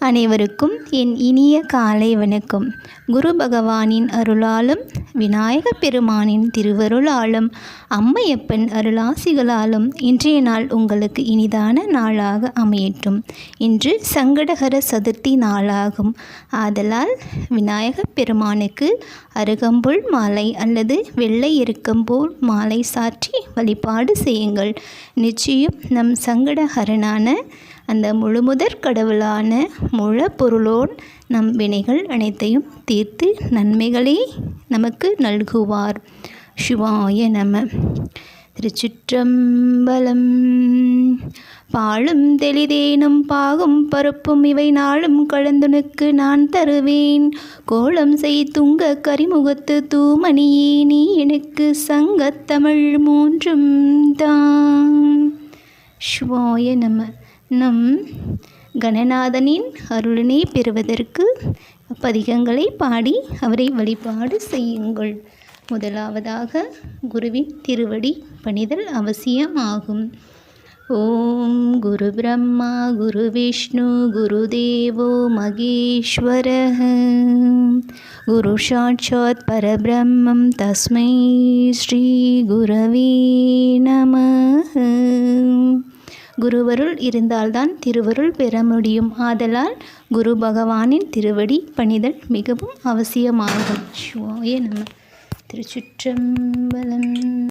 அனைவருக்கும் என் இனிய காலை வணக்கம். குரு பகவானின் அருளாலும் விநாயகப் பெருமானின் திருவருளாலும் அம்மையப்பன் அருளாசிகளாலும் இன்றைய நாள் உங்களுக்கு இனிதான நாளாக அமையட்டும். இன்று சங்கடகர சதுர்த்தி நாளாகும். ஆதலால் விநாயகப் பெருமானுக்கு அருகம்புல் மாலை அல்லது வெள்ளை எருக்கம்போல் மாலை சாற்றி வழிபாடு செய்யுங்கள். நிச்சயம் நம் சங்கடகரனான அந்த முழுமுதற் கடவுளான முழ பொருளோன் நம் வினைகள் அனைத்தையும் தீர்த்து நன்மைகளை நமக்கு நல்குவார். சிவாய நம. திருச்சிற்றம்பலம். பாலும் தெளிதேனும் பாகும் பருப்பும் இவை நாளும் கலந்துனுக்கு நான் தருவேன். கோலம் செய் துங்க கரிமுகத்து தூமணியே நீ எனக்கு சங்கத்தமிழ் மூன்றும் தான் சிவாய நம. நம் கணநாதனின் அருளினை பெறுவதற்கு பதிகங்களை பாடி அவரை வழிபாடு செய்யுங்கள். முதலாவதாக குருவின் திருவடி பணிதல் அவசியமாகும். ஓம் குரு பிரம்மா குரு விஷ்ணு குரு தேவோ மகேஸ்வர. குரு சாட்சாத் பரபிரம்மம். தஸ்மை ஸ்ரீ குரவே குருவருள் இருந்தால்தான் திருவருள் பெற முடியும். ஆதலால் குரு பகவானின் திருவடி பணிதல் மிகவும் அவசியமாகும். சிவாய நம்ம திருச்சுற்றம்பலம்.